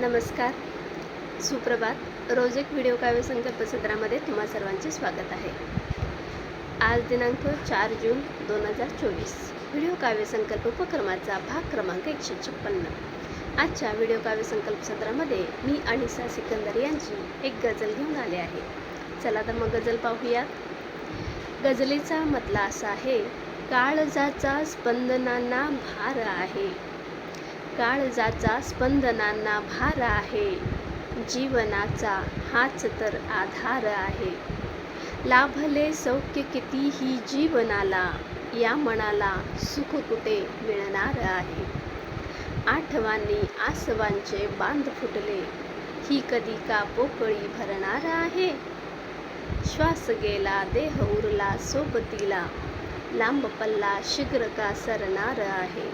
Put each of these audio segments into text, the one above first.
नमस्कार. सुप्रभात. रोज एक व्हिडिओ काव्य संकल्प सत्रामध्ये तुम्हा सर्वांचे स्वागत आहे. आज दिनांक चार जून दोन हजार चोवीस. व्हिडिओ काव्य संकल्प उपक्रमाचा भाग क्रमांक एकशे छप्पन्न. आजच्या व्हिडिओ काव्य संकल्प सत्रामध्ये मी अनिसा सिकंदर यांची एक गझल घेऊन आले आहे. चला तर मग गझल पाहूयात. गझलेचा मतला असा आहे काळजाचा स्पंदनांना भार आहे. काळजाचा स्पंदनांना भार आहे. जीवनाचा हाच तर आधार आहे. लाभले सौख्य कितीही जीवनाला या मनाला सुख कुठे मिळणार आहे? आठवांनी आसवांचे बांध फुटले ही कधी का पोकळी भरणार आहे? श्वास गेला देह उरला सोबतीला लांब पल्ला शीघ्र का सरणार आहे?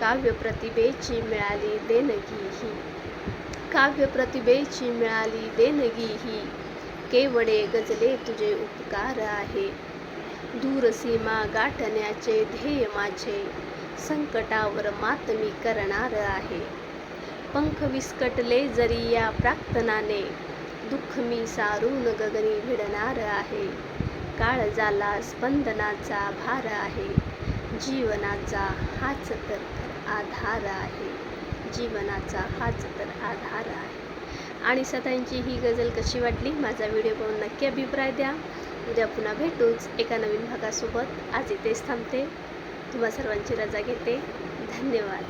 काव्य प्रतिभेची मिळाली देणगी ही काव्य प्रतिभेची मिळाली देणगी ही केवडे गजले तुझे उपकार आहे. दूर सीमा गाठण्याचे ध्येय माझे. संकटावर मात मी करणार आहे. पंख विस्कटले जरी या प्रार्थनाने दुःख मी सारून गगनी भिडणार आहे. काळजाला स्पंदनाचा भार आहे. जीवनाचा हाच तर आधार आहे. जीवनाचा हाच तर आधार आहे. आणि सतांची ही गझल कशी वाटली? माझा व्हिडिओ पाहून नक्की अभिप्राय द्या. उद्या पुन्हा भेटूच एका नवीन भागासोबत. आज इथेच थांबते. तुम्हा सर्वांची रजा घेते. धन्यवाद.